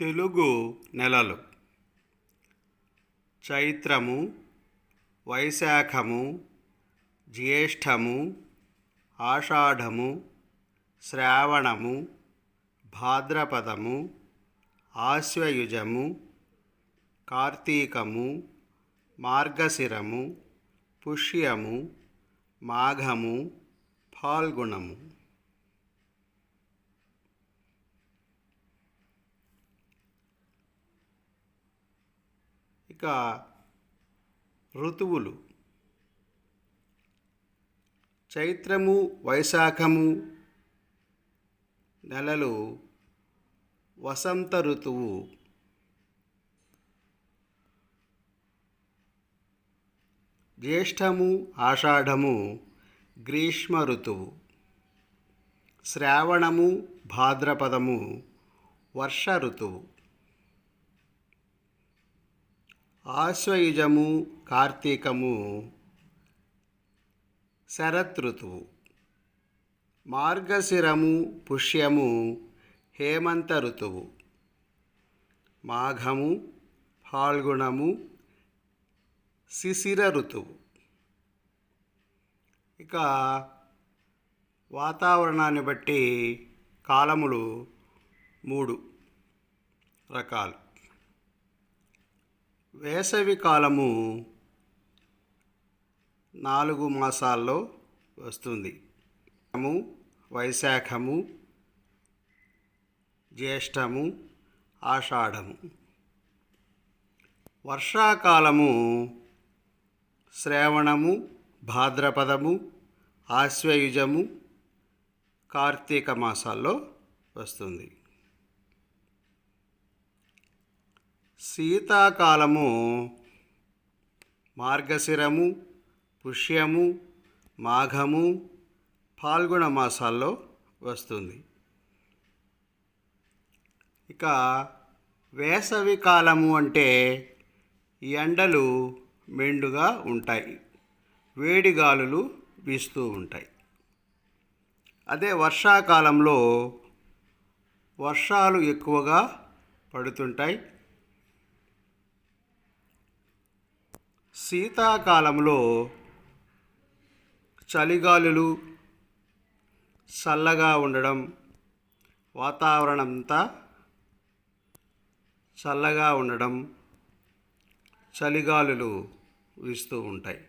తెలుగు నెలలు. చైత్రము వైశాఖము జ్యేష్ఠము ఆషాఢము శ్రావణము భాద్రపదము ఆశ్వయుజము కార్తీకము మార్గశిరము పుష్యము మాఘము ఫాల్గుణము. ఇక ఋతువులు. చైత్రము వైశాఖము నెలలు వసంత ఋతువు. జ్యేష్ఠము ఆషాఢము గ్రీష్మ ఋతువు. శ్రావణము భాద్రపదము వర్ష ఋతువు. ఆశ్వయుజము కార్తీకము శరత్ ఋతువు మార్గశిరము పుష్యము హేమంత ఋతువు. మాఘము ఫాల్గుణము శిశిర ఋతువు. ఇక వాతావరణాన్ని బట్టి కాలములు మూడు రకాలు. వేసవి కాలము నాలుగు మాసాల్లో వస్తుంది. వైశాఖము జ్యేష్టము ఆషాఢము. వర్షాకాలము శ్రావణము భాద్రపదము ఆశ్వయుజము కార్తీక మాసాల్లో వస్తుంది. శీతాకాలము మార్గశిరము పుష్యము మాఘము ఫాల్గుణ మాసాల్లో వస్తుంది. ఇక వేసవి కాలము అంటే ఎండలు మెండుగా ఉంటాయి వేడి గాలులు వీస్తూ ఉంటాయి. అదే వర్షాకాలంలో వర్షాలు ఎక్కువగా పడుతుంటాయి శీతాకాలంలో చలిగాలులు చల్లగా ఉండడం వాతావరణం అంతా చల్లగా ఉండడం చలిగాలులు వీస్తూ ఉంటాయి.